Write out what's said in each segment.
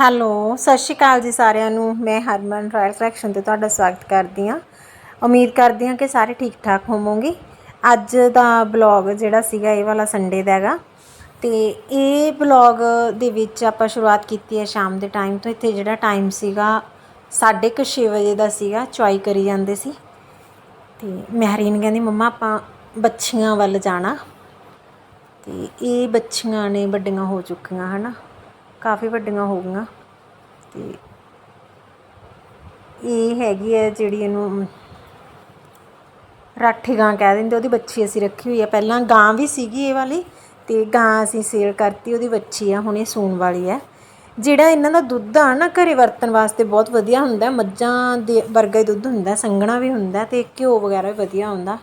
Hello, ਸਤਿ ਸ਼੍ਰੀ ਅਕਾਲ ਜੀ ਸਾਰਿਆਂ ਨੂੰ। ਮੈਂ ਹਰਮਨ ਰਾਇਲ ਕਲੈਕਸ਼ਨ ਤੇ ਤੁਹਾਡਾ ਸਵਾਗਤ ਕਰਦੀ ਹਾਂ। ਉਮੀਦ ਕਰਦੀ ਹਾਂ ਕਿ ਸਾਰੇ ਠੀਕ ਠਾਕ ਹੋਵੋਗੇ। ਅੱਜ ਦਾ ਬਲੌਗ ਜਿਹੜਾ ਸੀਗਾ, ਇਹ ਵਾਲਾ ਸੰਡੇ ਦਾ ਹੈਗਾ। ਤੇ ਇਹ ਬਲੌਗ ਦੇ ਵਿੱਚ ਆਪਾਂ ਸ਼ੁਰੂਆਤ ਕੀਤੀ ਹੈ ਸ਼ਾਮ ਦੇ ਟਾਈਮ ਤੋਂ। ਇੱਥੇ ਜਿਹੜਾ ਟਾਈਮ ਸੀਗਾ 6:30 ਵਜੇ ਦਾ ਸੀਗਾ ਚੁਆਈ ਕਰੀ ਜਾਂਦੇ ਸੀ। ਤੇ ਮਹਿਰੀਨ ਕਹਿੰਦੀ, ਮੰਮਾ, ਆਪਾਂ ਬੱਚੀਆਂ ਵੱਲ ਜਾਣਾ। ਤੇ ਇਹ ਬੱਚੀਆਂ ਨੇ ਵੱਡੀਆਂ ਹੋ ਚੁੱਕੀਆਂ, ਹਨਾ? ਕਾਫੀ ਵੱਡੀਆਂ ਹੋ ਗਈਆਂ। ਤੇ ਇਹ ਹੈਗੀ ਹੈ ਜਿਹੜੀ ਇਹਨੂੰ ਰਾਠੀ ਗਾਂ ਕਹਿ ਦਿੰਦੇ, ਉਹਦੀ ਬੱਚੀ ਅਸੀਂ ਰੱਖੀ ਹੋਈ ਹੈ। ਪਹਿਲਾਂ ਗਾਂ ਵੀ ਸੀਗੀ ਇਹ ਵਾਲੀ ਤੇ ਗਾਂ ਅਸੀਂ ਸੇਲ ਕਰਤੀ, ਉਹਦੀ ਬੱਚੀ ਆ, ਹੁਣ ਇਹ ਸੂਣ ਵਾਲੀ ਹੈ। ਜਿਹੜਾ ਇਹਨਾਂ ਦਾ ਦੁੱਧ ਆ ਨਾ, ਘਰੇ ਵਰਤਣ ਵਾਸਤੇ ਬਹੁਤ ਵਧੀਆ ਹੁੰਦਾ ਮੱਝਾਂ ਦੇ ਵਰਗਾ ਹੀ ਦੁੱਧ ਹੁੰਦਾ ਸੰਘਣਾ ਵੀ ਹੁੰਦਾ ਤੇ ਘਿਓ ਵਗੈਰਾ ਵੀ ਵਧੀਆ ਹੁੰਦਾ।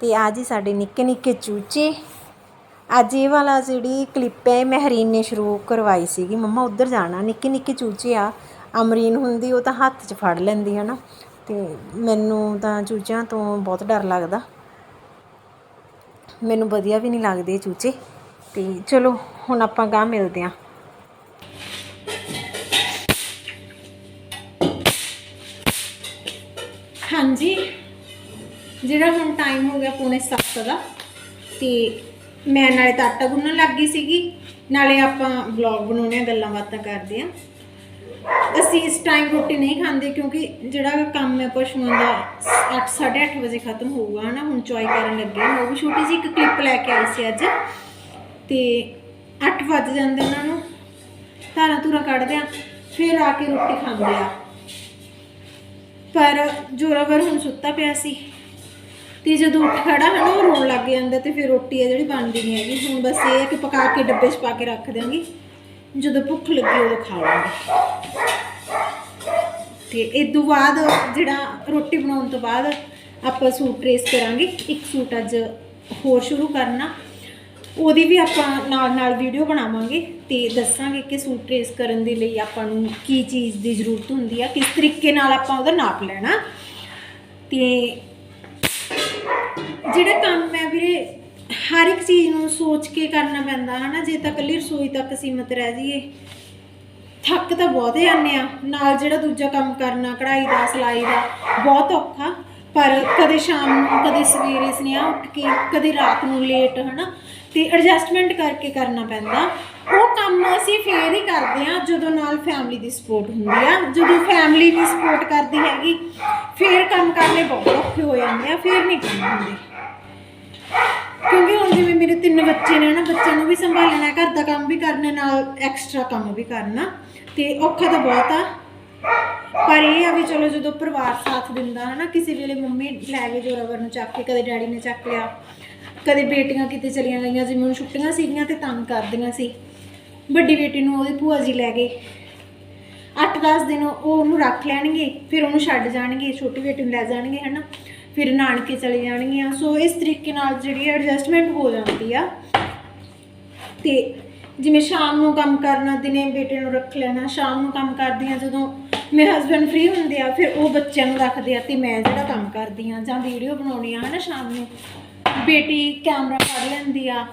ਤੇ ਆ ਜੀ ਸਾਡੇ ਨਿੱਕੇ ਨਿੱਕੇ ਚੂਚੇ। ਅੱਜ ਇਹ ਵਾਲਾ ਜਿਹੜੀ ਕਲਿੱਪ ਹੈ, ਇਹ ਮਹਿਰੀਨ ਨੇ ਸ਼ੁਰੂ ਕਰਵਾਈ ਸੀਗੀ। ਮੰਮਾ, ਉੱਧਰ ਜਾਣਾ। ਨਿੱਕੇ ਨਿੱਕੇ ਚੂਚੇ ਆ, ਅਮਰੀਨ ਹੁੰਦੀ, ਉਹ ਤਾਂ ਹੱਥ 'ਚ ਫੜ ਲੈਂਦੀ ਹੈ ਨਾ ਤੇ ਮੈਨੂੰ ਤਾਂ ਚੂਚਿਆਂ ਤੋਂ ਬਹੁਤ ਡਰ ਲੱਗਦਾ। ਮੈਨੂੰ ਵਧੀਆ ਵੀ ਨਹੀਂ ਲੱਗਦੇ ਚੂਚੇ। ਤੇ ਚਲੋ, ਹੁਣ ਆਪਾਂ ਗਾਂ ਮਿਲਦੇ ਆਂ। ਹਾਂਜੀ। ਜਿਹੜਾ ਹੁਣ ਟਾਈਮ ਹੋ ਗਿਆ ਪੌਣੇ 7 ਦਾ, ਤੇ ਮੈਂ ਨਾਲੇ ਤਾਂ ਆਟਾ ਗੁੰਨਣ ਲੱਗ ਗਈ ਸੀਗੀ। ਨਾਲੇ ਆਪਾਂ ਵਲੌਗ ਬਣਾਉਣੇ ਆ ਗੱਲਾਂ ਬਾਤਾਂ ਕਰਦੇ ਆ ਅਸੀਂ ਇਸ ਟਾਈਮ ਰੋਟੀ ਨਹੀਂ ਖਾਂਦੇ ਕਿਉਂਕਿ ਜਿਹੜਾ ਕੰਮ ਹੈ ਪਸ਼ੂਆਂ ਦਾ 8:30 ਵਜੇ ਖਤਮ ਹੋਊਗਾ, ਹਨਾ? ਹੁਣ ਚੁਆਈ ਕਰਨ ਲੱਗੇ ਹਾਂ। ਉਹ ਵੀ ਛੋਟੀ ਜਿਹੀ ਇੱਕ ਕਲਿੱਪ ਲੈ ਕੇ ਆਈ ਸੀ ਅੱਜ। ਤੇ 8 ਵੱਜ ਜਾਂਦੇ ਉਹਨਾਂ ਨੂੰ। ਧਾਰਾਂ ਧੂਰਾ ਕੱਢਦੇ ਆ ਫਿਰ ਆ ਕੇ ਰੋਟੀ ਖਾਂਦੇ ਆ ਪਰ ਜੋਰਾਵਰ ਹੁਣ ਸੁੱਤਾ ਪਿਆ ਸੀ। ਤੇ ਜਦੋਂ ਉੱਠ ਖੜਾ ਹੈ ਉਹ ਰੋਣ ਲੱਗ ਜਾਂਦਾ ਤੇ ਫਿਰ ਰੋਟੀ ਆ ਜਿਹੜੀ ਬਣਦੀ ਨਹੀਂ ਹੈਗੀ। ਹੁਣ ਬਸ ਇਹ ਹੈ ਕਿ ਪਕਾ ਕੇ ਡੱਬੇ 'ਚ ਪਾ ਕੇ ਰੱਖ ਦਿਆਂਗੇ। ਜਦੋਂ ਭੁੱਖ ਲੱਗੀ ਉਦੋਂ ਖਾ ਲਾਂਗੇ ਤੇ ਇਸ ਤੋਂ ਬਾਅਦ ਜਿਹੜਾ ਰੋਟੀ ਬਣਾਉਣ ਤੋਂ ਬਾਅਦ ਆਪਾਂ ਸੂਟ ਟ੍ਰੇਸ ਕਰਾਂਗੇ। ਇੱਕ ਸੂਟ ਅੱਜ ਹੋਰ ਸ਼ੁਰੂ ਕਰਨਾ। ਉਹਦੀ ਵੀ ਆਪਾਂ ਨਾਲ ਨਾਲ ਵੀਡੀਓ ਬਣਾਵਾਂਗੇ ਤੇ ਦੱਸਾਂਗੇ ਕਿ ਸੂਟ ਟ੍ਰੇਸ ਕਰਨ ਦੇ ਲਈ ਆਪਾਂ ਨੂੰ ਕੀ ਚੀਜ਼ ਦੀ ਜ਼ਰੂਰਤ ਹੁੰਦੀ ਆ, ਕਿਸ ਤਰੀਕੇ ਨਾਲ ਆਪਾਂ ਉਹਦਾ ਨਾਪ ਲੈਣਾ। ਤੇ ਜਿਹੜਾ ਕੰਮ ਹੈ ਵੀਰੇ ਹਰ ਇੱਕ ਚੀਜ਼ ਨੂੰ ਸੋਚ ਕੇ ਕਰਨਾ ਪੈਂਦਾ ਹਨਾ, ਜੇ ਤਾਂ ਇਕੱਲੀ ਰਸੋਈ ਤੱਕ ਸੀਮਤ ਰਹਿ ਜਾਈਏ। ਥੱਕ ਤਾਂ ਬਹੁਤ ਜਾਂਦੇ ਆ, ਨਾਲ ਜਿਹੜਾ ਦੂਜਾ ਕੰਮ ਕਰਨਾ, ਕਢਾਈ ਦਾ, ਸਿਲਾਈ ਦਾ, ਬਹੁਤ ਔਖਾ। ਪਰ ਕਦੇ ਸ਼ਾਮ ਨੂੰ, ਕਦੇ ਸਵੇਰੇ ਸੁਨੇਹਾ ਉੱਠ ਕੇ, ਕਦੇ ਰਾਤ ਨੂੰ ਲੇਟ ਹਨਾ? ਤੇ ਐਡਜਸਟਮੈਂਟ ਕਰਕੇ ਕਰਨਾ ਪੈਂਦਾ। ਉਹ ਕੰਮ ਅਸੀਂ ਫੇਰ ਹੀ ਕਰਦੇ ਆ ਜਦੋਂ ਨਾਲ ਫੈਮਿਲੀ ਦੀ ਸਪੋਰਟ ਹੁੰਦੀ ਆ। ਜਦੋਂ ਫੈਮਿਲੀ ਨਹੀਂ ਸਪੋਰਟ ਕਰਦੀ ਹੈਗੀ, ਫੇਰ ਕੰਮ ਕਰਨੇ ਬਹੁਤ ਔਖੇ ਹੋ ਜਾਂਦੇ ਆ, ਫੇਰ ਨਹੀਂ ਕੰਮ ਹੁੰਦੇ। ਕਿਉਂਕਿ ਹੁਣ ਜਿਵੇਂ ਮੇਰੇ ਤਿੰਨ ਬੱਚੇ ਨੇ ਨਾ ਬੱਚਿਆਂ ਨੂੰ ਵੀ ਸੰਭਾਲਣਾ, ਘਰ ਦਾ ਕੰਮ ਵੀ ਕਰਨਾ, ਨਾਲ ਐਕਸਟਰਾ ਕੰਮ ਵੀ ਕਰਨਾ। ਤੇ ਔਖਾ ਤਾਂ ਬਹੁਤ ਆ। ਪਰ ਇਹ ਆ ਵੀ ਚਲੋ ਜਦੋਂ ਪਰਿਵਾਰ ਸਾਥ ਦਿੰਦਾ ਹਨਾ, ਕਿਸੇ ਵੇਲੇ ਮੰਮੀ ਲੈ ਗਏ ਜੋਰਾਵਰ ਨੂੰ ਚੱਕ ਕੇ, ਕਦੇ ਡੈਡੀ ਨੇ ਚੱਕ ਲਿਆ, ਕਦੇ ਬੇਟੀਆਂ ਕਿਤੇ ਚਲੀਆਂ ਗਈਆਂ, ਜਿਵੇਂ ਹੁਣ ਛੁੱਟੀਆਂ ਸੀਗੀਆਂ ਤੇ ਤੰਗ ਕਰਦੀਆਂ ਸੀ। ਵੱਡੀ ਬੇਟੀ ਨੂੰ ਉਹਦੀ ਭੂਆ ਜੀ ਲੈ ਗਏ। 8-10 ਦਿਨ ਉਹ ਉਹਨੂੰ ਰੱਖ ਲੈਣਗੇ, ਫਿਰ ਉਹਨੂੰ ਛੱਡ ਜਾਣਗੇ, ਛੋਟੀ ਬੇਟੀ ਨੂੰ ਲੈ ਜਾਣਗੇ ਹਨਾ, ਫਿਰ ਨਾਨਕੇ ਚਲੇ ਜਾਣਗੀਆਂ। ਸੋ ਇਸ ਤਰੀਕੇ ਨਾਲ ਜਿਹੜੀ ਐਡਜਸਟਮੈਂਟ ਹੋ ਜਾਂਦੀ ਆ। ਤੇ ਜਿਵੇਂ ਸ਼ਾਮ ਨੂੰ ਕੰਮ ਕਰਨਾ, ਦਿਨੇ ਬੇਟੇ ਨੂੰ ਰੱਖ ਲੈਣਾ, ਸ਼ਾਮ ਨੂੰ ਕੰਮ ਕਰਦੀਆਂ ਜਦੋਂ ਮੇਰੇ ਹਸਬੰਡ ਫ੍ਰੀ ਹੁੰਦੇ ਆ, ਫਿਰ ਉਹ ਬੱਚਿਆਂ ਨੂੰ ਰੱਖਦੇ ਆ ਤੇ ਮੈਂ ਜਿਹੜਾ ਕੰਮ ਕਰਦੀ ਆ ਜਾਂ ਵੀਡੀਓ ਬਣਾਉਣੀ ਆ, ਹਨਾ ਸ਼ਾਮ ਨੂੰ। ਬੇਟੀ ਕੈਮਰਾ ਫੜ ਲੈਂਦੀ ਆ।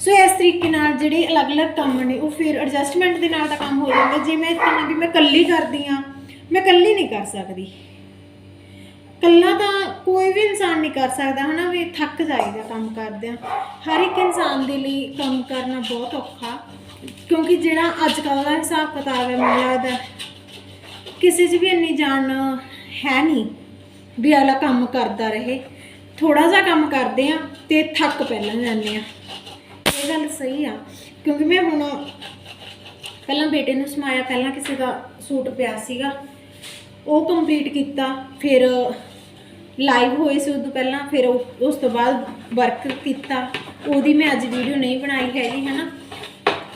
ਸੋ ਇਸ ਤਰੀਕੇ ਨਾਲ ਜਿਹੜੇ ਅਲੱਗ-ਅਲੱਗ ਕੰਮ ਨੇ, ਉਹ ਫਿਰ ਐਡਜਸਟਮੈਂਟ ਦੇ ਨਾਲ ਤਾਂ ਕੰਮ ਹੋ ਜਾਂਦਾ। ਜੇ ਮੈਂ ਕਹਾਂ ਵੀ ਮੈਂ ਇਕੱਲੀ ਕਰਦੀ ਆ ਮੈਂ ਇਕੱਲੀ ਨਹੀਂ ਕਰ ਸਕਦੀ। ਇਕੱਲਾ ਤਾਂ ਕੋਈ ਵੀ ਇਨਸਾਨ ਨਹੀਂ ਕਰ ਸਕਦਾ, ਹਨਾ ਵੀ ਥੱਕ ਜਾਈਦਾ ਕੰਮ ਕਰਦਿਆਂ। ਹਰ ਇੱਕ ਇਨਸਾਨ ਦੇ ਲਈ ਕੰਮ ਕਰਨਾ ਬਹੁਤ ਔਖਾ, ਕਿਉਂਕਿ ਜਿਹੜਾ ਅੱਜ ਕੱਲ੍ਹ ਦਾ ਹਿਸਾਬ ਕਿਤਾਬ ਹੈ, ਮੈਨੂੰ ਲੱਗਦਾ ਕਿਸੇ 'ਚ ਵੀ ਇੰਨੀ ਜਾਨ ਹੈ ਨਹੀਂ ਵੀ ਅਗਲਾ ਕੰਮ ਕਰਦਾ ਰਹੇ। ਥੋੜਾ ਜਿਹਾ ਕੰਮ ਕਰਦੇ ਆ ਤੇ ਥੱਕ ਪਹਿਲਾਂ ਜਾਂਦੇ ਆ ਇਹ ਗੱਲ ਸਹੀ ਆ, ਕਿਉਂਕਿ ਮੈਂ ਹੁਣ ਪਹਿਲਾਂ ਬੇਟੇ ਨੂੰ ਸਮਾਇਆ, ਪਹਿਲਾਂ ਕਿਸੇ ਦਾ ਸੂਟ ਪਿਆ ਸੀਗਾ, ਉਹ ਕੰਪਲੀਟ ਕੀਤਾ, ਫਿਰ ਲਾਈਵ ਹੋਏ ਸੀ ਉਦੋਂ ਪਹਿਲਾਂ, ਫਿਰ ਉਹ- ਉਸ ਤੋਂ ਬਾਅਦ ਵਰਕ ਕੀਤਾ। ਉਹਦੀ ਮੈਂ ਅੱਜ ਵੀਡੀਓ ਨਹੀਂ ਬਣਾਈ ਹੈਗੀ ਹਨਾ।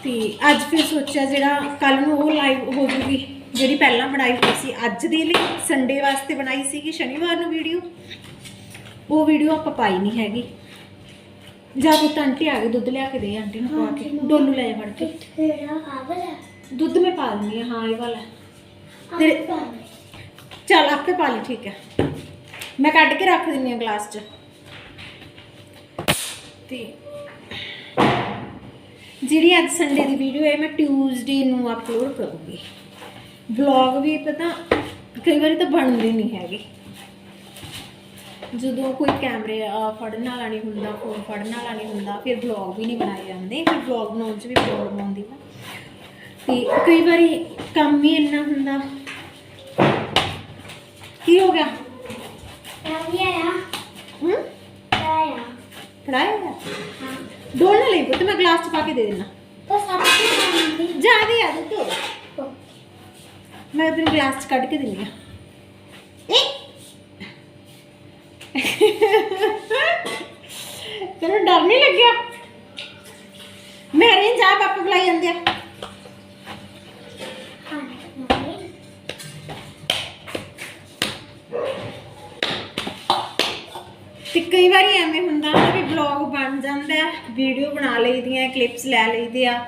ਤੇ ਅੱਜ ਫਿਰ ਸੋਚਿਆ ਜਿਹੜਾ ਕੱਲ ਨੂੰ ਉਹ ਲਾਈਵ ਹੋ ਜੂਗੀ ਜਿਹੜੀ ਪਹਿਲਾਂ ਬਣਾਈ ਹੋਈ ਸੀ ਅੱਜ ਦੇ ਲਈ ਸੰਡੇ ਵਾਸਤੇ ਬਣਾਈ ਸੀਗੀ ਸ਼ਨੀਵਾਰ ਨੂੰ ਵੀਡੀਓ ਉਹ ਵੀਡੀਓ ਆਪਾਂ ਪਾਈ ਨਹੀਂ ਹੈਗੀ। ਜਾ ਕੇ ਆਂਟੀ ਆ ਗਈ ਦੁੱਧ ਲਿਆ ਕੇ ਦੇ ਆਂਟੀ ਨੂੰ ਪਾ ਕੇ ਡੋਲੂ ਲੈ ਜਾ ਫੜ ਕੇ ਤੇਰਾ ਆਵਲਾ ਦੁੱਧ ਮੈਂ ਪਾ ਦਿੰਦੀ ਹਾਂ ਹਾਂ ਇਹ ਵਾਲਾ। ਤੇਰੇ ਚੱਲ ਆਪੇ ਪਾ ਲਈ ਠੀਕ ਹੈ। ਮੈਂ ਕੱਢ ਕੇ ਰੱਖ ਦਿੰਦੀ ਹਾਂ ਗਲਾਸ 'ਚ। ਤੇ ਜਿਹੜੀ ਅੱਜ ਸੰਡੇ ਦੀ ਵੀਡੀਓ ਹੈ ਮੈਂ ਟਿਊਜ਼ਡੇ ਨੂੰ ਅਪਲੋਡ ਕਰੂੰਗੀ। ਵਲੌਗ ਵੀ ਪਤਾ ਕਈ ਵਾਰੀ ਤਾਂ ਬਣਦੇ ਨਹੀਂ ਹੈਗੇ। ਜਦੋਂ ਕੋਈ ਕੈਮਰੇ ਫੜਨ ਵਾਲਾ ਨਹੀਂ ਹੁੰਦਾ ਫੋਨ ਫੜਨ ਵਾਲਾ ਨਹੀਂ ਹੁੰਦਾ ਫਿਰ ਵਲੌਗ ਵੀ ਨਹੀਂ ਬਣਾਏ ਜਾਂਦੇ। ਫਿਰ ਵਲੌਗ ਬਣਾਉਣ 'ਚ ਵੀ ਪ੍ਰੋਬਲਮ ਆਉਂਦੀ ਹੈ ਤੇ ਕਈ ਵਾਰੀ ਕੰਮ ਹੀ ਇੰਨਾ ਹੁੰਦਾ। ਕੀ ਹੋ ਗਿਆ? ਹੂੰ? ਫੜਾਇਆ ਡੋਲ ਨਾ ਲਈ ਪੁੱਤ ਮੈਂ ਗਲਾਸ 'ਚ ਪਾ ਕੇ ਦੇ ਦੇਣਾ ਜ਼ਿਆਦਾ ਆ ਦੁੱਧ ਮੈਂ ਤੈਨੂੰ ਗਲਾਸ 'ਚ ਕੱਢ ਕੇ ਦਿੰਦੀ ਆ। ਤੈਨੂੰ ਡਰ ਨਹੀਂ ਲੱਗਿਆ? ਮੇਰੇ ਜਾ, ਪਾਪਾ ਬੁਲਾਈ ਜਾਂਦੇ ਆ। ਤੇ ਕਈ ਵਾਰੀ ਐਵੇਂ ਹੁੰਦਾ ਹੈ ਵੀ ਬਲੌਗ ਬਣ ਜਾਂਦਾ, ਵੀਡੀਓ ਬਣਾ ਲਈਦੀਆਂ ਕਲਿੱਪਸ ਲੈ ਲਈਦੇ ਆ।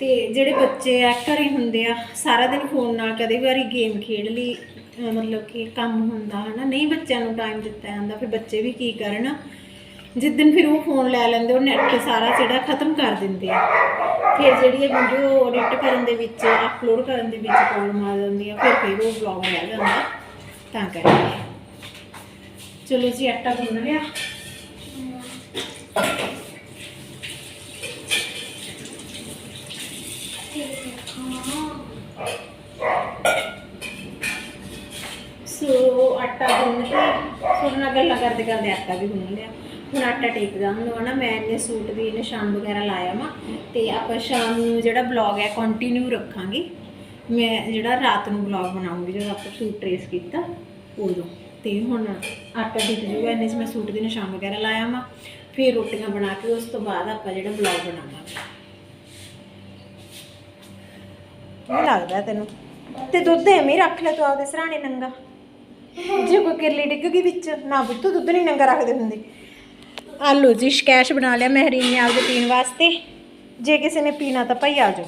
ਤੇ ਜਿਹੜੇ ਬੱਚੇ ਆ, ਘਰੇ ਹੁੰਦੇ ਆ, ਸਾਰਾ ਦਿਨ ਫੋਨ ਨਾਲ ਕਦੇ ਵਾਰੀ ਗੇਮ ਖੇਡ ਲਈ, ਅਹ ਮਤਲਬ ਕਿ ਕੰਮ ਹੁੰਦਾ ਹਨਾ, ਨਹੀਂ ਬੱਚਿਆਂ ਨੂੰ ਟਾਈਮ ਦਿੱਤਾ ਜਾਂਦਾ, ਫਿਰ ਬੱਚੇ ਵੀ ਕੀ ਕਰਨ? ਜਿੱਦਨ ਫਿਰ ਉਹ ਫੋਨ ਲੈ ਲੈਂਦੇ, ਉਹ ਨੈਟ ਸਾਰਾ ਜਿਹੜਾ ਖਤਮ ਕਰ ਦਿੰਦੇ ਆ। ਫਿਰ ਜਿਹੜੀ ਇਹ ਵੀਡੀਓ ਐਡਿਟ ਕਰਨ ਦੇ ਵਿੱਚ ਅਪਲੋਡ ਕਰਨ ਦੇ ਵਿੱਚ ਪ੍ਰੋਬਲਮ ਆ ਜਾਂਦੀ ਆ, ਫਿਰ ਫਿਰ ਉਹ ਵਲੌਗ ਰਹਿ ਜਾਂਦਾ ਤਾਂ ਕਰਕੇ। ਚਲੋ ਜੀ, ਆਟਾ ਗੁੰਨ ਲਿਆ। ਸੋ ਆਟਾ ਗੁੰਨ ਕੇ ਤੁਹਾਡੇ ਨਾਲ ਗੱਲਾਂ ਕਰਦੇ ਕਰਦੇ ਆਟਾ ਵੀ ਗੁੰਨ ਲਿਆ। ਹੁਣ ਆਟਾ ਟੇਕ ਜਾਵਾਂਗਾ ਨਾ, ਮੈਂ ਇਹਨੇ ਸੂਟ ਦੀ ਨਿਸ਼ਾਨ ਵਗੈਰਾ ਲਾਇਆ ਵਾ, ਤੇ ਆਪਾਂ ਸ਼ਾਮ ਨੂੰ ਜਿਹੜਾ ਬਲੌਗ ਹੈ ਕੰਟੀਨਿਊ ਰੱਖਾਂਗੇ। ਮੈਂ ਜਿਹੜਾ ਰਾਤ ਨੂੰ ਬਲੌਗ ਬਣਾਉਂਗੀ ਜਦੋਂ ਆਪਾਂ ਸੂਟ ਟਰੇਸ ਕੀਤਾ, ਉਦੋਂ। ਤੇ ਹੁਣ ਆਟਾ ਟਿਕ ਜੂਗਾ ਇਹਨੇ 'ਚ ਮੈਂ ਸੂਟ ਦੀ ਨਿਸ਼ਾਨ ਵਗੈਰਾ ਲਾਇਆ ਵਾ। ਫਿਰ ਰੋਟੀਆਂ ਬਣਾ ਕੇ ਉਸ ਤੋਂ ਬਾਅਦ ਆਪਾਂ ਜਿਹੜਾ ਬਲੌਗ ਬਣਾਵਾਂਗੇ। ਇਹ ਲੱਗਦਾ ਤੈਨੂੰ? ਤੇ ਦੁੱਧ ਐਵੇਂ ਰੱਖ ਲੈ ਤੂੰ ਆਪਦੇ ਸਰਾਣੇ ਨੰਗਾ। ਜੇ ਕੋਈ ਕਿਰਲੀ ਡਿੱਗ ਗਈ ਵਿੱਚ, ਨਾ ਪੁੱਤ, ਦੁੱਧ ਨਹੀਂ ਨੰਗਾ ਰੱਖਦੇ ਹੁੰਦੇ। ਆਲੂ ਜੀ ਸ਼ਕੈਸ਼ ਬਣਾ ਲਿਆ ਮਹਿਰੀਨ ਨੇ ਆਪਦੇ ਪੀਣ ਵਾਸਤੇ। ਜੇ ਕਿਸੇ ਨੇ ਪੀਣਾ ਤਾਂ ਭਾਈ ਆ ਜਾਓ।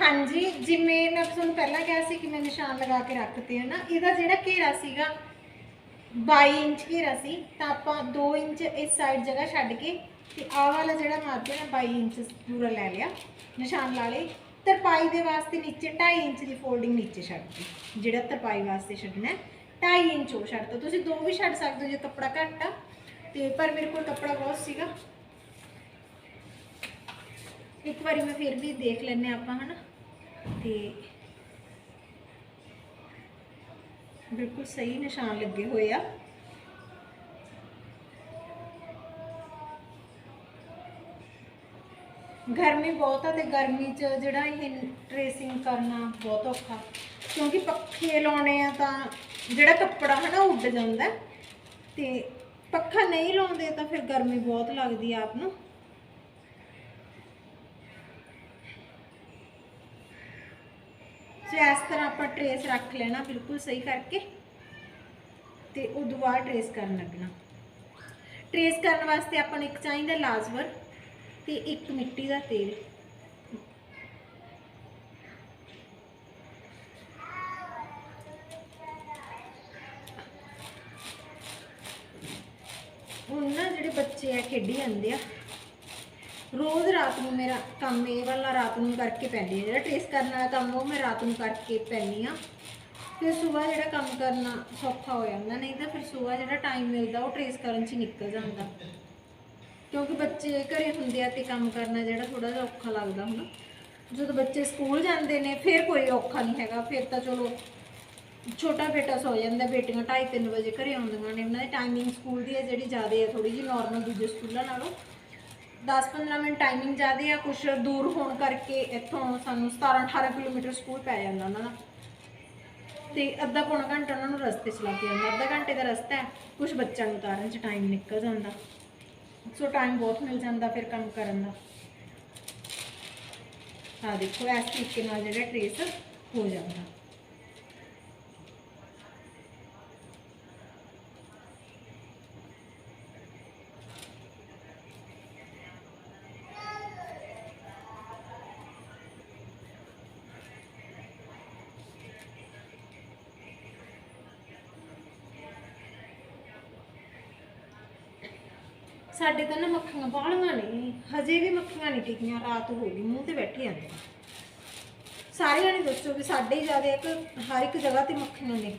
ਹਾਂਜੀ, ਜਿਵੇਂ ਮੈਂ ਤੁਹਾਨੂੰ ਪਹਿਲਾਂ ਕਿਹਾ ਸੀ ਕਿ ਮੈਂ ਨਿਸ਼ਾਨ ਲਗਾ ਕੇ ਰੱਖਤੇ ਹੈ ਨਾ, ਇਹਦਾ ਜਿਹੜਾ ਘੇਰਾ ਸੀਗਾ 22 ਇੰਚ ਘੇਰਾ ਸੀ, ਤਾਂ ਆਪਾਂ 2 ਇੰਚ ਇਸ ਸਾਈਡ ਜਗ੍ਹਾ ਛੱਡ ਕੇ ਤੇ ਆਹ ਵਾਲਾ ਜਿਹੜਾ ਮਾਪਿਆ ਨਾ 22 ਇੰਚ ਪੂਰਾ ਲੈ ਲਿਆ, ਨਿਸ਼ਾਨ ਲਾ ਲਏ। ਤਰਪਾਈ ਦੇ ਵਾਸਤੇ ਨੀਚੇ 2.5 ਇੰਚ ਦੀ ਫੋਲਡਿੰਗ ਨੀਚੇ ਛੱਡ ਛੱਡਤੀ ਜਿਹੜਾ ਤਰਪਾਈ ਵਾਸਤੇ ਛੱਡਣਾ ਹੈ 2.5 ਇੰਚ ਉਹ ਛੱਡ ਛੱਡਤਾ ਤੁਸੀਂ ਦੋ ਵੀ ਛੱਡ ਸਕਦੇ ਹੋ ਜੇ ਕੱਪੜਾ ਘੱਟ ਆ, ਤੇ ਪਰ ਮੇਰੇ ਕੋਲ ਕੱਪੜਾ ਬਹੁਤ ਸੀਗਾ। ਇੱਕ ਵਾਰੀ ਮੈਂ ਫਿਰ ਵੀ ਦੇਖ ਲੈਨੇ ਆਪਾਂ, ਹਨਾ? ਤੇ ਬਿਲਕੁਲ ਸਹੀ ਨਿਸ਼ਾਨ ਲੱਗੇ ਹੋਏ ਆ। ਗਰਮੀ ਬਹੁਤ ਆ ਤੇ ਗਰਮੀ 'ਚ ਜਿਹੜਾ ਇਹ ਟ੍ਰੇਸਿੰਗ ਕਰਨਾ ਬਹੁਤ ਔਖਾ। ਕਿਉਂਕਿ ਪੱਖੇ ਲਾਉਣੇ ਆ ਤਾਂ ਜਿਹੜਾ ਕੱਪੜਾ ਹੈ ਨਾ ਉੱਡ ਜਾਂਦਾ। ਹੈ ਤੇ ਪੱਖਾ ਨਹੀਂ ਲਾਉਂਦੇ ਤਾਂ ਫਿਰ ਗਰਮੀ ਬਹੁਤ ਲੱਗਦੀ ਆ ਆਪ ਨੂੰ। ਸੋ ਇਸ ਤਰ੍ਹਾਂ ਆਪਾਂ ਟਰੇਸ ਰੱਖ ਲੈਣਾ ਬਿਲਕੁਲ ਸਹੀ ਕਰਕੇ ਤੇ ਉਦੋਂ ਬਾਅਦ ਟਰੇਸ ਕਰਨ ਲੱਗਣਾ। ਟਰੇਸ ਕਰਨ ਵਾਸਤੇ ਆਪਾਂ ਨੂੰ ਇੱਕ ਚਾਹੀਦਾ ਲਾਜ਼ਵਰ ਤੇ ਇੱਕ ਮਿੱਟੀ ਦਾ ਤੇਲ। ਹੁਣ ਨਾ ਜਿਹੜੇ ਬੱਚੇ ਆ ਖੇਡੀ ਜਾਂਦੇ ਆ ਰੋਜ਼ ਰਾਤ ਨੂੰ ਮੇਰਾ ਕੰਮ ਇਹ ਵਾਲਾ ਰਾਤ ਨੂੰ ਕਰਕੇ ਪੈਂਦੀ ਹੈ ਜਿਹੜਾ ਟ੍ਰੇਸ ਕਰਨ ਵਾਲਾ ਕੰਮ ਉਹ ਮੈਂ ਰਾਤ ਨੂੰ ਕਰਕੇ ਪੈਂਦੀ ਆ। ਫਿਰ ਸਵੇਰ ਜਿਹੜਾ ਕੰਮ ਕਰਨਾ ਸੌਖਾ ਹੋ ਜਾਂਦਾ, ਨਹੀਂ ਤਾਂ ਫਿਰ ਸਵੇਰ ਜਿਹੜਾ ਟਾਈਮ ਮਿਲਦਾ ਉਹ ਟ੍ਰੇਸ ਕਰਨ 'ਚ ਹੀ ਨਿਕਲ ਜਾਂਦਾ। ਕਿਉਂਕਿ ਬੱਚੇ ਘਰੇ ਹੁੰਦੇ ਆ ਤੇ ਕੰਮ ਕਰਨਾ ਜਿਹੜਾ ਥੋੜਾ ਜਿਹਾ ਔਖਾ ਲੱਗਦਾ ਹੁਣ ਜਦੋਂ ਬੱਚੇ ਸਕੂਲ ਜਾਂਦੇ ਨੇ, ਫਿਰ ਕੋਈ ਔਖਾ ਨਹੀਂ ਹੈਗਾ। ਫਿਰ ਤਾਂ ਚਲੋ ਛੋਟਾ ਬੇਟਾ ਸੌ ਜਾਂਦਾ, ਬੇਟੀਆਂ 2:30 3 ਵਜੇ ਘਰੇ ਆਉਂਦੀਆਂ ਨੇ। ਉਹਨਾਂ ਦੀ ਟਾਈਮਿੰਗ ਸਕੂਲ ਦੀ ਹੈ ਜਿਹੜੀ ਜ਼ਿਆਦਾ ਹੈ ਥੋੜੀ ਜਿਹੀ ਨਾਰਮਲ ਦੂਜੇ ਸਕੂਲਾਂ ਨਾਲੋਂ। 10-15 ਮਿੰਟ ਟਾਈਮਿੰਗ ਜ਼ਿਆਦਾ ਆ ਕੁਝ ਦੂਰ ਹੋਣ ਕਰਕੇ ਇੱਥੋਂ ਸਾਨੂੰ 17-18 ਕਿਲੋਮੀਟਰ ਸਕੂਲ ਪੈ ਜਾਂਦਾ ਉਹਨਾਂ ਦਾ। ਤੇ ਅੱਧਾ ਪੌਣਾ ਘੰਟਾ ਉਹਨਾਂ ਨੂੰ ਰਸਤੇ 'ਚ ਲੱਗ ਜਾਂਦਾ, ਅੱਧਾ ਘੰਟੇ ਦਾ ਰਸਤਾ ਹੈ ਕੁਝ ਬੱਚਿਆਂ ਨੂੰ ਉਤਾਰਨ 'ਚ ਟਾਈਮ ਨਿਕਲ ਜਾਂਦਾ। ਸੋ ਟਾਈਮ ਬਹੁਤ ਮਿਲ ਜਾਂਦਾ ਫਿਰ ਕੰਮ ਕਰਨ ਦਾ। ਆ ਦੇਖੋ, ਇਸ ਤਰੀਕੇ ਨਾਲ ਜਿਹੜਾ ਟ੍ਰੇਸ ਹੋ ਜਾਂਦਾ। ਸਾਡੇ ਤਾਂ ਨਾ ਮੱਖੀਆਂ ਬਾਹਲੀਆਂ ਨੇ, ਹਜੇ ਵੀ ਮੱਖੀਆਂ ਨਹੀਂ ਟਿਕੀਆਂ, ਰਾਤ ਹੋ ਗਈ, ਮੂੰਹ ਤੇ ਬੈਠੀ ਜਾਂਦੇ ਸਾਰਿਆਂ ਨੇ ਦੱਸੋ ਵੀ ਸਾਡੇ ਹੀ ਜ਼ਿਆਦਾ ਇੱਕ, ਹਰ ਇੱਕ ਜਗ੍ਹਾ ਤੇ ਮੱਖੀਆਂ ਨੇ।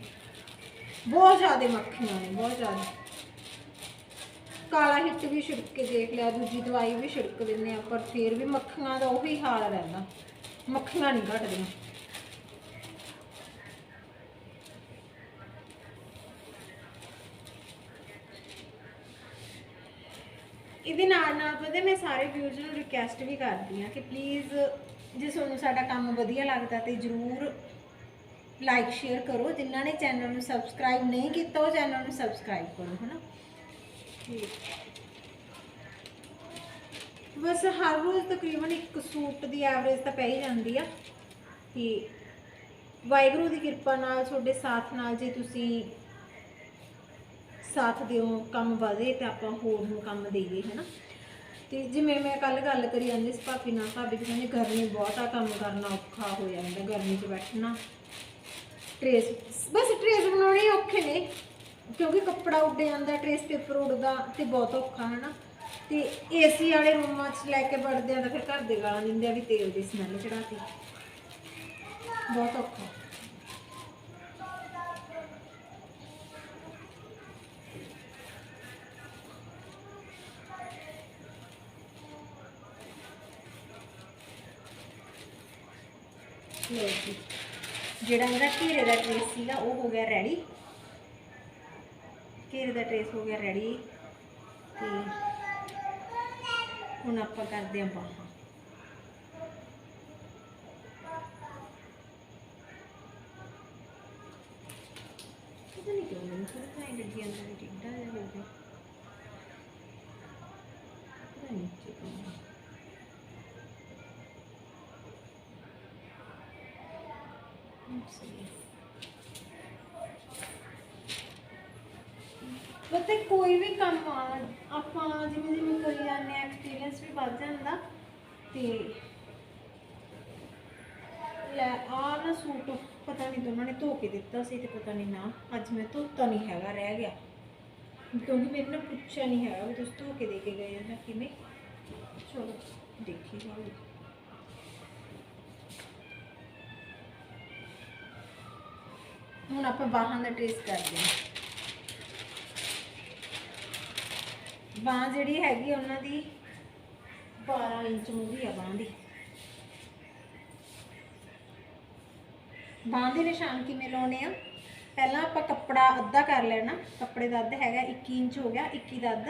ਬਹੁਤ ਜ਼ਿਆਦਾ ਮੱਖੀਆਂ ਨੇ, ਬਹੁਤ ਜ਼ਿਆਦਾ। ਕਾਲਾ ਹਿੱਟ ਵੀ ਛਿੜਕ ਕੇ ਦੇਖ ਲਿਆ, ਦੂਜੀ ਦਵਾਈ ਵੀ ਛਿੜਕ ਦਿੰਦੇ ਆ, ਪਰ ਫਿਰ ਵੀ ਮੱਖੀਆਂ ਦਾ ਉਹੀ ਹਾਲ ਰਹਿੰਦਾ। ਮੱਖੀਆਂ ਨਹੀਂ ਘਟਦੀਆਂ। ਇਹਦੇ ਨਾਲ ਨਾਲ ਪਤਾ ਮੈਂ ਸਾਰੇ ਵਿਊਜ਼ ਨੂੰ ਰਿਕੁਐਸਟ ਵੀ ਕਰਦੀ ਹਾਂ ਕਿ ਪਲੀਜ਼ ਜੇ ਤੁਹਾਨੂੰ ਸਾਡਾ ਕੰਮ ਵਧੀਆ ਲੱਗਦਾ ਤੇ ਜਰੂਰ ਲਾਈਕ ਸ਼ੇਅਰ ਕਰੋ। ਜਿਨ੍ਹਾਂ ਨੇ ਚੈਨਲ ਨੂੰ ਸਬਸਕ੍ਰਾਈਬ ਨਹੀਂ ਕੀਤਾ, ਉਹ ਚੈਨਲ ਨੂੰ ਸਬਸਕ੍ਰਾਈਬ ਕਰੋ, ਹਨਾ? ਤੇ ਬਸ ਹਰ ਰੋਜ਼ ਤਕਰੀਬਨ ਇੱਕ ਸੂਟ ਦੀ ਐਵਰੇਜ ਤਾਂ ਪੈ ਹੀ ਜਾਂਦੀ ਆ। ਤੇ ਵਾਹਿਗੁਰੂ ਦੀ ਕਿਰਪਾ ਨਾਲ, ਤੁਹਾਡੇ ਸਾਥ ਨਾਲ ਜੇ ਤੁਸੀਂ ਸਾਥ ਦਿਓ, ਕੰਮ ਵਧੇ ਤੇ ਆਪਾਂ ਹੋਰ ਨੂੰ ਕੰਮ ਦੇਈਏ, ਹਨਾ? ਤੇ ਜਿਵੇਂ ਮੈਂ ਕੱਲ ਗੱਲ ਕਰੀ ਜਾਂਦੀ ਸੀ ਭਾਬੀ ਨਾਲ, ਭਾਬੀ ਦੀ ਕਹਿੰਦੇ ਗਰਮੀ ਬਹੁਤ ਆ, ਕੰਮ ਕਰਨਾ ਔਖਾ ਹੋ ਜਾਂਦਾ, ਗਰਮੀ 'ਚ ਬੈਠਣਾ। ਟਰੇਸ ਬਸ ਟਰੇਸ ਬਣਾਉਣੇ ਔਖੇ ਨੇ, ਕਿਉਂਕਿ ਕੱਪੜਾ ਉੱਡ ਜਾਂਦਾ ਟਰੇਸ ਪੇਪਰ ਉੱਡਦਾ ਤੇ ਬਹੁਤ ਔਖਾ ਹੈ ਹਨਾ? ਤੇ ਏਸੀ ਵਾਲੇ ਰੂਮਾਂ 'ਚ ਲੈ ਕੇ ਵੜਦੇ ਆ ਤਾਂ ਫਿਰ ਘਰ ਦੇ ਗਾਲਾਂ ਦਿੰਦੇ ਆ ਵੀ ਤੇਲ ਦੀ ਸਮੈਲ ਚੜਾਤੀ ਬਹੁਤ ਔਖਾ। ਲਓ ਜੀ ਜਿਹੜਾ ਮੇਰਾ ਘੇਰੇ ਦਾ ਟ੍ਰੇਸ ਸੀਗਾ, ਉਹ ਹੋ ਗਿਆ ਰੈਡੀ ਘੇਰੇ ਦਾ ਟ੍ਰੇਸ ਹੋ ਗਿਆ ਰੈਡੀ ਤੇ ਹੁਣ ਆਪਾਂ ਕਰਦੇ ਹਾਂ ਬਾਹਾਂ। ਪਤਾ ਨਹੀਂ ਕਿਉਂ ਮੈਨੂੰ ਥੋੜਾ ਜਿਹਾ ਲੱਗੀ ਅੰਦਰ ਟਿੱਡਾ ਜਿਹਾ ਹੋ ਗਿਆ। ਪਤਾ ਨਹੀਂ ਕਿਉਂ। ਪਤਾ ਕੋਈ ਵੀ ਕੰਮ ਆ, ਆਪਾਂ ਜਿਵੇਂ ਜਿਵੇਂ ਕਰੀ ਜਾਂਦੇ ਐਕਸਪੀਰੀਅੰਸ ਵੀ ਵੱਧ ਜਾਂਦਾ ਤੇ ਲੈ ਆ ਨਾ ਸੂਟ, ਪਤਾ ਨਹੀਂ ਦੋਨਾਂ ਨੇ ਧੋ ਕੇ ਦਿੱਤਾ ਸੀ ਤੇ ਪਤਾ ਨਹੀਂ ਨਾ, ਅੱਜ ਮੈਂ ਧੋਤਾ ਨਹੀਂ ਹੈਗਾ, ਰਹਿ ਗਿਆ। ਕਿਉਂਕਿ ਮੇਰੇ ਨਾਲ ਪੁੱਛਿਆ ਨਹੀਂ ਹੈਗਾ ਵੀ ਤੁਸੀਂ ਧੋ ਕੇ ਦੇ ਕੇ ਗਏ ਹੋ ਜਾਂ ਕਿਵੇਂ। ਚਲੋ, ਦੇਖੀ ਜਾਓ ਹੁਣ ਆਪਾਂ ਬਾਹਾਂ ਦਾ ਟ੍ਰੇਸ ਕਰਦੇ ਹਾਂ। ਬਾਹ ਜਿਹੜੀ ਹੈਗੀ ਉਹਨਾਂ ਦੀ 12 ਇੰਚ ਮੂਰੀ ਆ ਬਾਹ ਦੀ। ਬਾਹ ਦੇ ਨਿਸ਼ਾਨ ਕਿਵੇਂ ਲਾਉਣੇ ਆ? ਪਹਿਲਾਂ ਆਪਾਂ ਕੱਪੜਾ ਅੱਧਾ ਕਰ ਲੈਣਾ। ਕੱਪੜੇ ਦਾ ਅੱਧ ਹੈਗਾ 21 ਇੰਚ ਹੋ ਗਿਆ 21 ਦਾ ਅੱਧ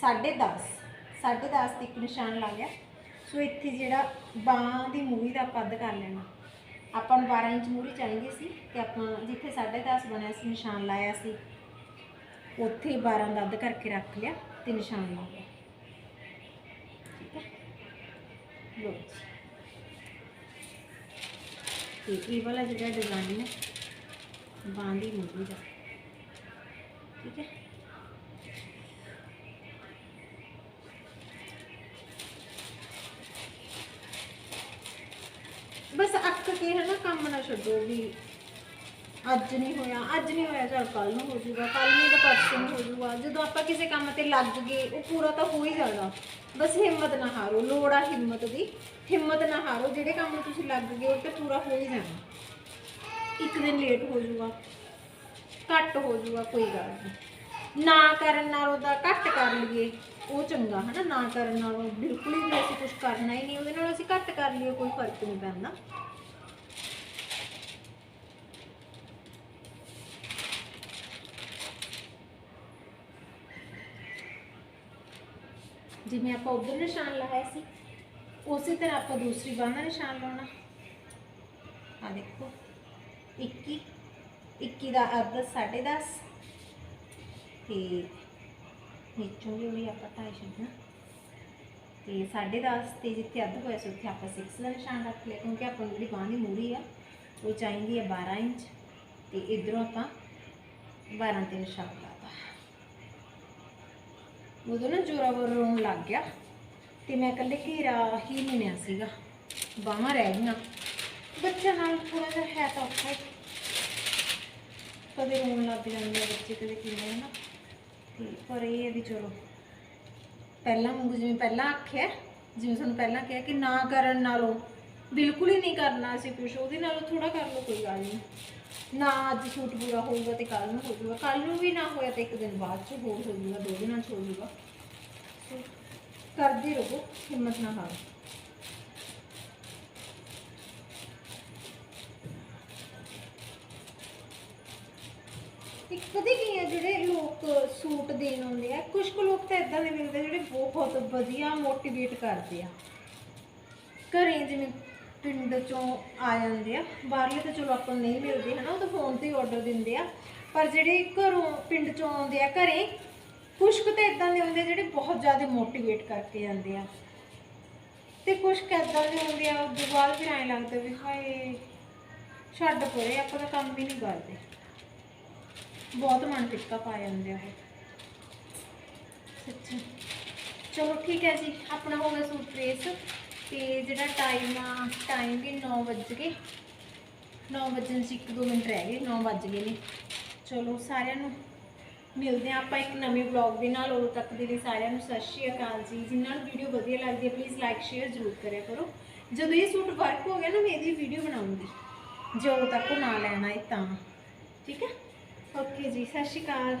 10.5 10.5 ਤੇ ਇੱਕ ਨਿਸ਼ਾਨ ਲਾ ਗਿਆ। ਸੋ ਇੱਥੇ ਜਿਹੜਾ ਬਾਹ ਦੀ ਮੂਰੀ ਦਾ ਆਪਾਂ ਅੱਧ ਕਰ ਲੈਣਾ। ਆਪਾਂ ਨੂੰ 12 ਇੰਚ ਮੂਰੀ ਚਾਹੀਦੀ ਸੀ ਤੇ ਆਪਾਂ ਜਿੱਥੇ 10.5 ਬਣਿਆ ਸੀ, ਨਿਸ਼ਾਨ ਲਾਇਆ ਸੀ, ਉੱਥੇ ਹੀ 12 ਦਾ ਅੱਧ ਕਰਕੇ ਰੱਖ ਲਿਆ ਤੇ ਨਿਸ਼ਾਨ ਲਾ ਲਿਆ। ਠੀਕ ਹੈ? ਲੋ ਤੇ ਇਹ ਵਾਲਾ ਜਿਹੜਾ ਡਿਜ਼ਾਈਨ ਹੈ, ਬਾਂਹ ਦੀ ਮੂਰੀ ਦਾ ਠੀਕ ਹੈ ਬਸ ਅੱਕ ਕੇ ਹੈ ਨਾ ਕੰਮ ਨਾ ਛੱਡੋ ਵੀ ਅੱਜ ਨਹੀਂ ਹੋਇਆ, ਅੱਜ ਨਹੀਂ ਹੋਇਆ, ਚਲ ਕੱਲ ਨੂੰ ਹੋ ਜਾਊਗਾ ਕੱਲ ਨਹੀਂ ਤਾਂ ਪਰਸੋਂ ਨੂੰ ਹੋ ਜਾਊਗਾ। ਜਦੋਂ ਆਪਾਂ ਕਿਸੇ ਕੰਮ ਤੇ ਲੱਗ ਗਏ, ਉਹ ਪੂਰਾ ਤਾਂ ਹੋ ਹੀ ਜਾਣਾ। ਬਸ ਹਿੰਮਤ ਨਾ ਹਾਰੋ, ਲੋੜ ਆ ਹਿੰਮਤ ਦੀ। ਹਿੰਮਤ ਨਾ ਹਾਰੋ, ਜਿਹੜੇ ਕੰਮ ਨੂੰ ਤੁਸੀਂ ਲੱਗ ਗਏ, ਉਹ ਤੇ ਪੂਰਾ ਹੋ ਹੀ ਜਾਣਾ। ਇੱਕ ਦਿਨ ਲੇਟ ਹੋ ਜਾਊਗਾ, ਘੱਟ ਹੋ ਜਾਊਗਾ, ਕੋਈ ਗੱਲ ਨਹੀਂ। ਨਾ ਕਰਨ ਨਾਲ ਉਹਦਾ ਘੱਟ ਕਰ ਲਈਏ, ਉਹ ਚੰਗਾ, ਹਨਾ? ਨਾ ਕਰਨ ਨਾਲੋਂ ਬਿਲਕੁਲ ਹੀ ਅਸੀਂ ਕੁਝ ਕਰਨਾ ਹੀ ਨਹੀਂ, ਉਹਦੇ ਨਾਲ ਅਸੀਂ ਘੱਟ ਕਰ ਲਈਏ, ਕੋਈ ਫ਼ਰਕ ਨਹੀਂ ਪੈਂਦਾ। ਜਿਵੇਂ ਆਪਾਂ ਉਧਰ ਨਿਸ਼ਾਨ ਲਾਇਆ ਸੀ, ਉਸੇ ਤਰ੍ਹਾਂ ਆਪਾਂ ਦੂਸਰੀ ਬਾਂਹ ਦਾ ਨਿਸ਼ਾਨ ਲਾਉਣਾ। ਆ ਦੇਖੋ 21 21 ਦਾ ਅੱਧ 10.5 ਤੇ ਨੀਚੋਂ ਵੀ ਉਹੀ ਆਪਾਂ ਢਾਈ ਛੱਡਣਾ। ਤੇ 10.5 ਤੇ ਜਿੱਥੇ ਅੱਧ ਹੋਇਆ ਸੀ, ਉੱਥੇ ਆਪਾਂ 6 ਦਾ ਨਿਸ਼ਾਨ ਰੱਖ ਲਿਆ, ਕਿਉਂਕਿ ਆਪਾਂ ਜਿਹੜੀ ਬਾਂਹ ਦੀ ਮੂਰੀ ਆ, ਉਹ ਚਾਹੀਦੀ ਹੈ 12 ਇੰਚ, ਤੇ ਇਧਰੋਂ ਆਪਾਂ 12 ਤੇ ਨਿਸ਼ਾਨ ਲਾ ਉਦੋਂ ਨਾ ਜੋਰਾਵਰ ਰੋਣ ਲੱਗ ਗਿਆ ਤੇ ਮੈਂ ਇਕੱਲੇ ਘੇਰਾ ਹੀ ਮਿਲਿਆ ਸੀਗਾ। ਬਾਹਾਂ ਰਹਿ ਗਈਆਂ। ਬੱਚਿਆਂ ਨਾਲ ਥੋੜਾ ਜਿਹਾ ਹੈ ਤਾਂ ਔਖਾ ਹੀ। ਕਦੇ ਰੋਣ ਲੱਗ ਜਾਂਦੇ ਆ ਬੱਚੇ, ਕਦੇ ਕਿਵੇਂ ਹੈ ਨਾ। ਤੇ ਪਰ ਇਹ ਹੈ ਵੀ ਚਲੋ, ਪਹਿਲਾਂ ਵਾਂਗੂ ਜਿਵੇਂ ਪਹਿਲਾਂ ਆਖਿਆ, ਜਿਵੇਂ ਤੁਹਾਨੂੰ ਪਹਿਲਾਂ ਕਿਹਾ ਕਿ ਨਾ ਕਰਨ ਨਾਲੋਂ ਬਿਲਕੁਲ ਹੀ ਨਹੀਂ ਕਰਨਾ ਸੀ ਕੁਝ ਉਹਦੇ ਨਾਲੋਂ ਥੋੜਾ ਕਰ ਲਓ, ਕੋਈ ਗੱਲ ਨਹੀਂ। ਨਾ ਅੱਜ ਸੂਟ ਪੂਰਾ ਹੋਊਗਾ ਤੇ ਕੱਲ ਨੂੰ ਹੋ ਜਾਊਗਾ ਕੱਲ ਨੂੰ ਵੀ ਨਾ ਹੋਇਆ ਤੇ ਇੱਕ ਦਿਨ ਬਾਅਦ ਚ ਹੋਰ ਹੋ ਜਾਊਗਾ ਦੋ ਦਿਨਾਂ ਚ ਹੋ ਜਾਊਗਾ ਸੋ, ਕਰਦੇ ਰਹੋ, ਹਿੰਮਤ ਨਾ ਹਾਰੋ। ਇੱਕ ਪਤਾ ਕੀ ਹੈ ਜਿਹੜੇ ਲੋਕ ਸੂਟ ਦੇਣ ਆਉਂਦੇ ਆ ਕੁਝ ਕੁ ਲੋਕ ਤਾਂ ਇਦਾਂ ਦੇ ਮਿਲਦੇ ਜਿਹੜੇ ਬਹੁਤ ਵਧੀਆ ਮੋਟੀਵੇਟ ਕਰਦੇ ਆ। ਘਰੇ ਜਿਵੇਂ ਪਿੰਡ ਚੋਂ ਆ ਜਾਂਦੇ ਆ। ਬਾਹਰਲੇ ਤਾਂ ਚਲੋ ਆਪਾਂ ਨੂੰ ਨਹੀਂ ਮਿਲਦੇ ਹਨਾ, ਉਹ ਤਾਂ ਫੋਨ ਤੇ ਹੀ ਆਰਡਰ ਦਿੰਦੇ ਆ। ਪਰ ਜਿਹੜੇ ਘਰੋਂ ਪਿੰਡ ਚੋਂ ਆਉਂਦੇ ਆ ਘਰੇ ਕੁਝ ਕੁ ਤਾਂ ਇਦਾਂ ਦੇ ਹੁੰਦੇ ਜਿਹੜੇ ਬਹੁਤ ਜ਼ਿਆਦਾ ਮੋਟੀਵੇਟ ਕਰਕੇ ਜਾਂਦੇ ਆ। ਤੇ ਕੁਝ ਕੁ ਏਦਾਂ ਦੇ ਹੁੰਦੇ ਆ ਉਸ ਤੋਂ ਬਾਅਦ ਫਿਰ ਐਂ ਲੱਗਦਾ ਵੀ ਹਾਏ, ਛੱਡ ਪਰੇ, ਆਪਾਂ ਤਾਂ ਕੰਮ ਵੀ ਨਹੀਂ ਕਰਦੇ। ਬਹੁਤ ਮਨ ਟਿੱਕਾ ਪਾ ਜਾਂਦੇ ਆ ਉਹ। ਸੱਚੀ। ਚਲੋ ਠੀਕ ਹੈ ਜੀ, ਆਪਣਾ ਹੋ ਗਿਆ ਸੂਟ ਰੇਸ ਤੇ ਜਿਹੜਾ ਟਾਈਮ ਆ ਟਾਈਮ ਵੀ 9 ਵੱਜ ਗਏ। 9 ਵਜਣ 'ਚ ਇੱਕ ਦੋ ਮਿੰਟ ਰਹਿ ਗਏ 9 ਵੱਜ ਗਏ ਨੇ। ਚਲੋ ਸਾਰਿਆਂ ਨੂੰ ਮਿਲਦੇ ਆ ਆਪਾਂ ਇੱਕ ਨਵੇਂ ਵਲੌਗ ਦੇ ਨਾਲ। ਉਦੋਂ ਤੱਕ ਦੇ ਲਈ ਸਾਰਿਆਂ ਨੂੰ ਸਤਿ ਸ਼੍ਰੀ ਅਕਾਲ ਜੀ। ਜਿਨ੍ਹਾਂ ਨੂੰ ਵੀਡੀਓ ਵਧੀਆ ਲੱਗਦੀ ਹੈ ਪਲੀਜ਼ ਲਾਈਕ ਸ਼ੇਅਰ ਜ਼ਰੂਰ ਕਰਿਆ ਕਰੋ। ਜਦੋਂ ਇਹ ਸੂਟ ਵਰਕ ਹੋ ਗਿਆ ਨਾ, ਮੈਂ ਇਹਦੀ ਵੀਡੀਓ ਬਣਾਉਂਗੀ। ਜੇ ਉਦੋਂ ਤੱਕ ਉਹ ਨਾ ਲੈਣਾ ਹੈ ਤਾਂ। ਠੀਕ ਹੈ? ਓਕੇ ਜੀ, ਸਤਿ ਸ਼੍ਰੀ ਅਕਾਲ।